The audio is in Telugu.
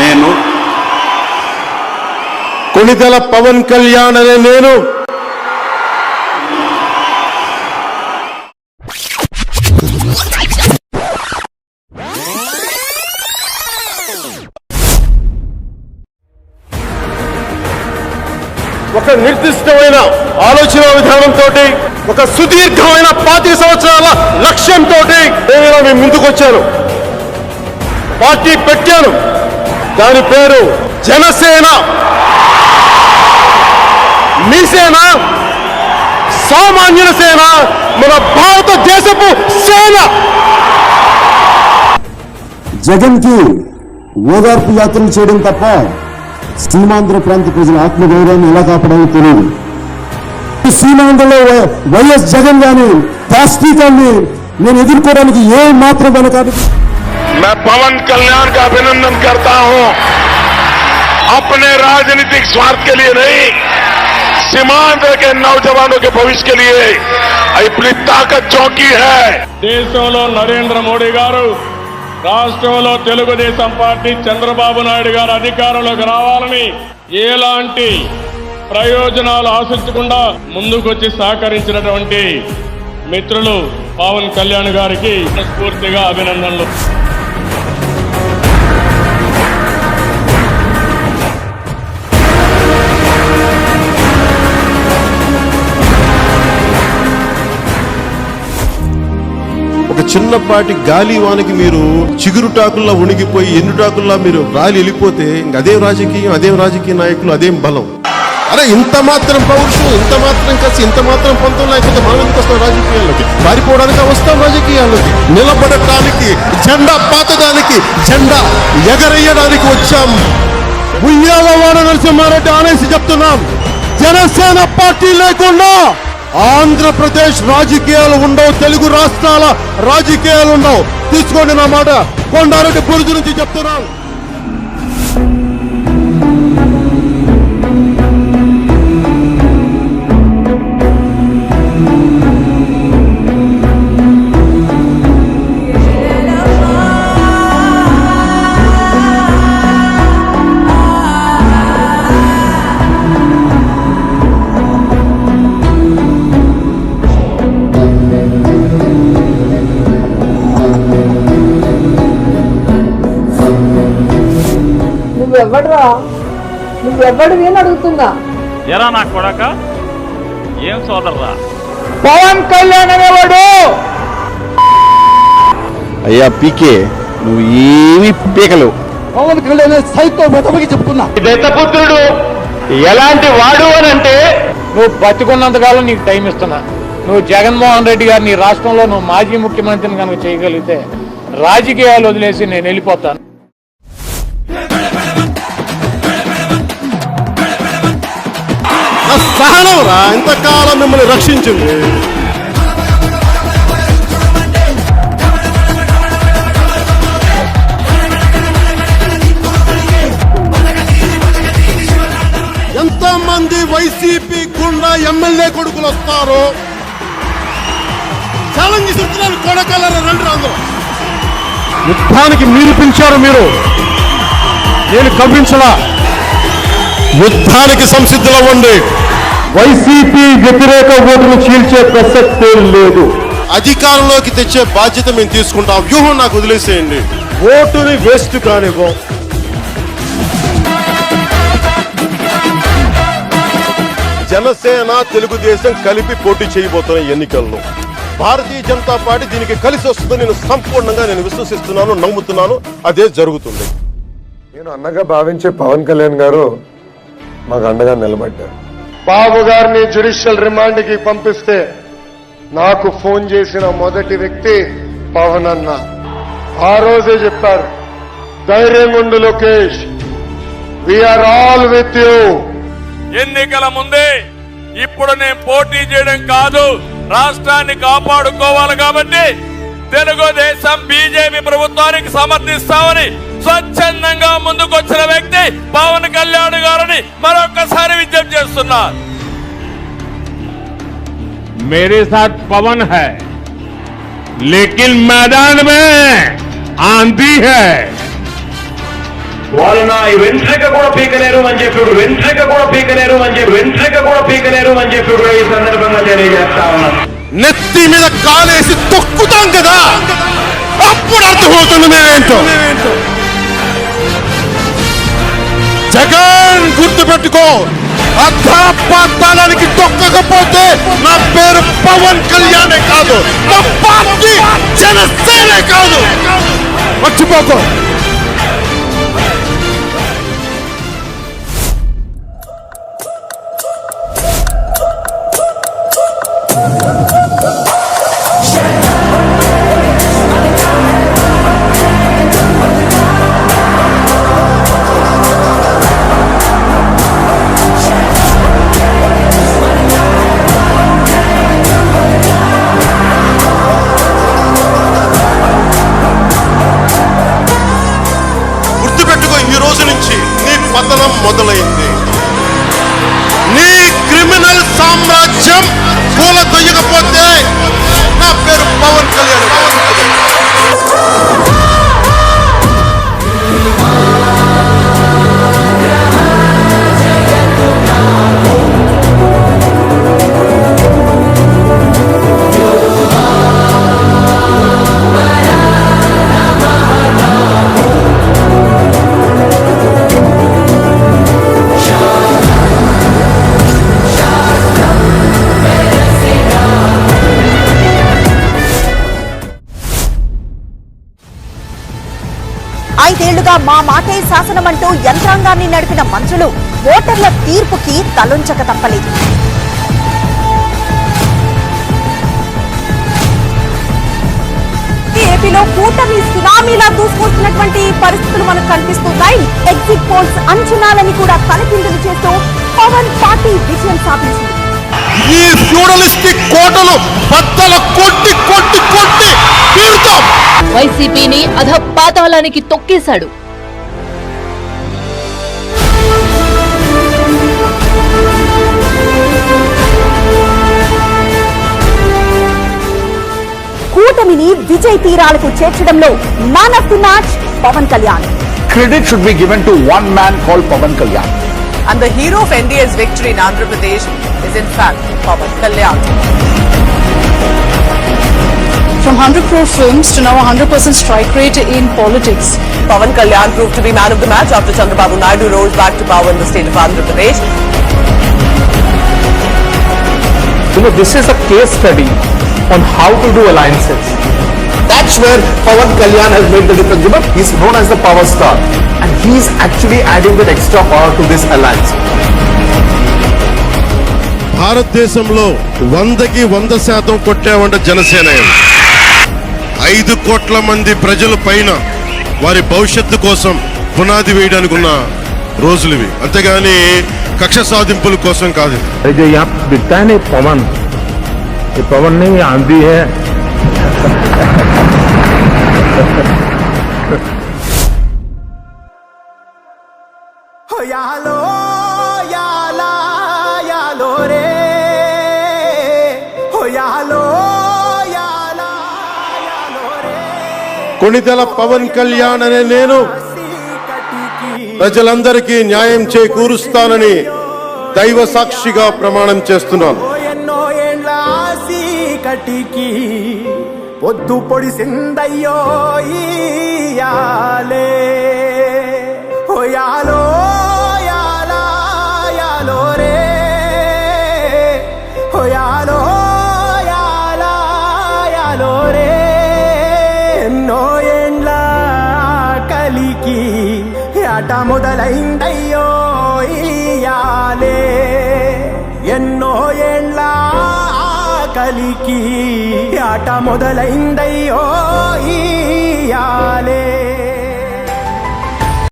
నేను కొణిదెల పవన్ కళ్యాణ్ అనే నేను. ఒక నిర్దిష్టమైన ఆలోచన విధానంతో ఒక సుదీర్ఘమైన పాతి సంవత్సరాల లక్ష్యంతో నేను ముందుకొచ్చాను. పార్టీ పెట్టాను. దాని పేరు జనసేన. మీ సేన సామాన్యుల సేన మన భారతదేశపు సేన. జగన్కి ఓదార్పు యాత్రలు చేయడం తప్ప సీమాంధ్ర ప్రాంత ప్రజల ఆత్మగౌరవాన్ని ఎలా కాపాడాలో తెలియదు. ఈ సీమాంధ్రలో వైఎస్ జగన్ గాని దాష్టీకాన్ని నేను ఎదుర్కోవడానికి ఏ మాత్రం వెనకాలి मैं पवन कल्याण का अभिनंदन करता हूं अपने राजनीतिक स्वार्थ के लिए नहीं सीमांध्र के नौजवानों के भविष्य के लिए अपनी ताकत चौकी है దేశంలో నరేంద్ర మోడీ గారు రాష్ట్రంలో తెలుగుదేశం పార్టీ చంద్రబాబు నాయుడు గారు అధికారంలోకి రావాలని ఎలాంటి ప్రయోజనాలు ఆశించకుండా ముందుకొచ్చి సహకరించినటువంటి మిత్రులు పవన్ కళ్యాణ్ గారికి స్ఫూర్తిగా అభినందనలు చిన్నపాటి గాలి వానికి మీరు చిగురుటాకుల్లా ఉణిగిపోయి ఎన్నుటాకుల్లా మీరు రాలి వెళ్ళిపోతే అదే రాజకీయం అదే రాజకీయ నాయకులు అదేం బలం. అరే ఇంత మాత్రం పౌరుషం ఇంత మాత్రం కసి ఇంత మాత్రం పంతం లేకపోతే మనం ఎందుకు వస్తాం రాజకీయాల్లోకి? పారిపోవడానికి వస్తాం రాజకీయాల్లోకి. నిలబడటానికి జెండా పాతడానికి జెండా ఎగరేయడానికి వచ్చాం. ఉయ్యాల వాడ నరసింహారెడ్డి అనేసి చెప్తున్నాం. జనసేన పార్టీ లేకుండా ఆంధ్రప్రదేశ్ రాజకీయాలు ఉండవు తెలుగు రాష్ట్రాల రాజకీయాలు ఉండవు. తీసుకోండి నా మాట. కొండారెడ్డి బురుజు నుంచి చెప్తున్నాను. నువ్వెవడరా నువ్వెవడివి అని అడుగుతున్నా ఎరా నా కొడక? ఏం సోదర్రా? పవన్ కళ్యాణ్ అనేవాడు! అయ్యా పీకే నువ్వు ఏమీ పీకలేవు. పవన్ కళ్యాణ్ సైకో మెతమకి చెప్తున్నా దత్తపుత్రుడు ఎలాంటి వాడు అని అంటే నువ్వు బతికున్నంతకాలం నీకు టైం ఇస్తున్నా. నువ్వు జగన్మోహన్ రెడ్డి గారు నీ రాష్ట్రంలో నువ్వు మాజీ ముఖ్యమంత్రిని కనుక చేయగలిగితే రాజకీయాలు వదిలేసి నేను వెళ్ళిపోతాను. నా సహనం రా ఇంతకాలం మిమ్మల్ని రక్షించింది. ఎంత మంది వైసీపీ గుండా ఎమ్మెల్యే కొడుకులు వస్తారు. ఛాలెంజ్ ఇస్తున్నారు కొడకలర రండి అందరూ యుద్ధానికి మీరు పిలిచారు మీరు. నేను కవ్వించలా. యుద్ధానికి సంసిద్ధులవ్వండి వైసీపీ వ్యతిరేక ఓటును చీల్చే ప్రసక్తే లేదు. అధికారంలోకి తెచ్చే బాధ్యత మేము తీసుకుంటాం. వ్యూహం నాకు వదిలేసేయండి. ఓటుని వేస్ట్ కానివ్వం. జనసేన తెలుగుదేశం కలిపి పోటీ చేయబోతున్న ఎన్నికల్లో. భారతీయ జనతా పార్టీ దీనికి కలిసి వస్తుందని నేను సంపూర్ణంగా నేను విశ్వసిస్తున్నాను నమ్ముతున్నాను. అదే జరుగుతుంది. నేను అన్నగా భావించే పవన్ కళ్యాణ్ గారు మాకు అండగా నిలబడ్డారు. బాబు గారిని జ్యుడిషియల్ రిమాండ్కి పంపిస్తే నాకు ఫోన్ చేసిన మొదటి వ్యక్తి పవన్ అన్న. ఆ రోజే చెప్పారు ధైర్యం ఉండు Lokesh. We are all with you ఎన్నికల ముందే ఇప్పుడు నేను పోటీ చేయడం కాదు రాష్ట్రాన్ని కాపాడుకోవాలి కాబట్టి తెలుగుదేశం బీజేపీ ప్రభుత్వానికి సమర్థిస్తామని స్వచ్ఛందంగా ముందుకొచ్చిన వ్యక్తి పవన్ కళ్యాణ్ గారిని మరొకసారి విజ్ఞప్తి చేస్తున్నా मेरे साथ पवन है लेकिन मैदान में आंधी है వాళ్ళు నా వెంట్రిక కూడా పీకలేరు అని చెప్పి వెంట్రిక కూడా పీకలేరు అని చెప్పి వెంట్రిక కూడా పీకలేరు అని చెప్పి కూడా ఈ సందర్భంగా తెలియజేస్తా ఉన్నాను నెత్తి మీద కాలేసి తొక్కుతాం కదా అప్పుడు అర్థమవుతుంది మేమేంటో జగన్ గుర్తుపెట్టుకో. అర్ధపాతాళానికి తొక్కకపోతే నా పేరు పవన్ కళ్యాణే కాదు నా పార్టీ జనసేనే కాదు. మర్చిపోకో. ఐదేళ్ళుగా మా మాటే శాసనమంటూ యంత్రాంగాన్ని నడిపిన మంత్రులు ఓటర్ల తీర్పుకి తలొంచక తప్పలేదు. ఏపీలో కూటమి సునామీలా దూసుకొస్తున్నటువంటి పరిస్థితులు మనకు కనిపిస్తున్నాయి. ఎగ్జిట్ పోల్స్ అంచనాలని కూడా తలకిందులు చేస్తూ పవన్ పార్టీ విజయం సాధించింది. ఈ ఫ్యూడలిస్టిక్ కోటలు బద్దల కొట్టి కొట్టి కొట్టి వైసీపీని అధపాతాళానికి తొక్కేశాడు. కూటమిని విజయ్ తీరాలకు చేర్చడంలో man of the match Pawan Kalyan. Credit should be given to one man call Pawan Kalyan And the hero of NDA's victory in Andhra Pradesh is in fact Pawan Kalyan. From 100 crore films to now 100% strike rate in politics. Pawan Kalyan proved to be man of the match after Chandrababu Naidu rose back to power in the state of Andhra Pradesh. You know, this is a case study on how to do alliances. That's where Pawan Kalyan has made the difference. You know, he's known as the power star. And he's actually adding that extra power to this alliance. భారతదేశంలో వందకి వంద శాతం కొట్టామంటే జనసేన ఐదు కోట్ల మంది ప్రజల పైన వారి భవిష్యత్తు కోసం పునాది వేయడానికి ఉన్న రోజులు ఇవి. అంతేగాని కక్ష సాధింపుల కోసం కాదు పవన్ పవన్ ఆంధీ హే కొణితల పవన్ కళ్యాణ్ అనే నేను ప్రజలందరికీ న్యాయం చేకూరుస్తానని దైవ సాక్షిగా ప్రమాణం చేస్తున్నాను. ఎన్నో ఏండ్ల కటికి పొద్దు పొడిసిందయ్యో మొదలైందయ్యో ఇయాలే ఎన్నో ఏండ్ల కలికి ఆట మొదలైందయ్యో ఇయాలే